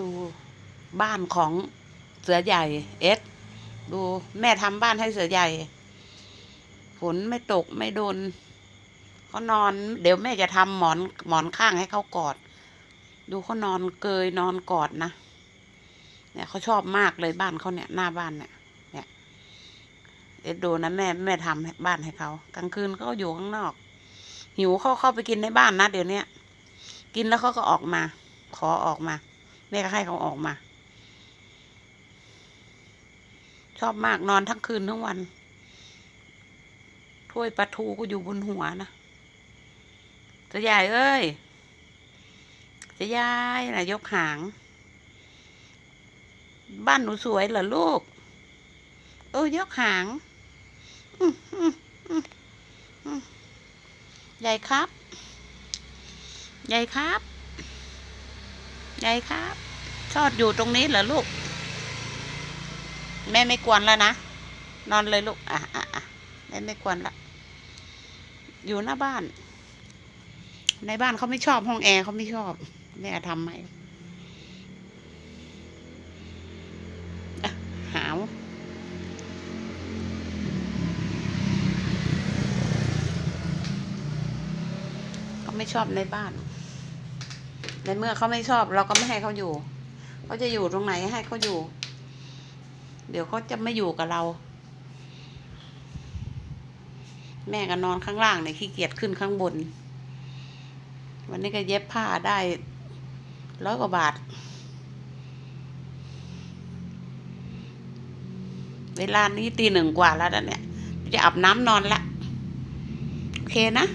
ดูบ้านของเสือใหญ่เอสดูแม่ทำบ้านให้เสือใหญ่ ฝนไม่ตกไม่โดนเขานอน เดี๋ยวแม่จะทำหมอนหมอนข้างให้เขากอด ดูเขานอนเกยนอนกอดนะเนี่ยเขาชอบมากเลยบ้านเขาเนี่ย หน้าบ้านเนี่ย เนี่ย เอ็ดดูนะแม่แม่ทำบ้านให้เขากลางคืนเขาก็อยู่ข้างนอก หิวเขาเข้าไปกินในบ้านนะเดี๋ยวนี้กินแล้วเขาก็ออกมา ขอออกมา แม่ก็ให้เขาออกมา ชอบมากนอนทั้งคืนทั้งวัน ถ้วยปลาทูก็อยู่บนหัวนะจะใหญ่เอ้ยจะยายนะยกหาง บ้านหนูสวยเหรอลูก เออยกหางใหญ่ครับ ใหญ่ครับ ใหญ่ครับ ชอบอยู่ตรงนี้เหรอลูก แม่ไม่กวนแล้วนะ นอนเลยลูก อะอะอะแม่ไม่กวนละอยู่หน้าบ้าน ในบ้านเขาไม่ชอบห้องแอร์เขาไม่ชอบ แม่ทำให้อะหาวเขาไม่ชอบในบ้าน ในเมื่อเขาไม่ชอบเราก็ไม่ให้เขาอยู่เขาจะอยู่ตรงไหนให้เขาอยู่ เดี๋ยวเขาจะไม่อยู่กับเรา แม่ก็นอนข้างล่างเนี่ยขี้เกียจขึ้นข้างบน วันนี้ก็เย็บผ้าได้ร้อยกว่าบาท เวลานี้ตีหนึ่งกว่าแล้วนะเนี่ย จะอาบน้ำนอนละ โอเคนะ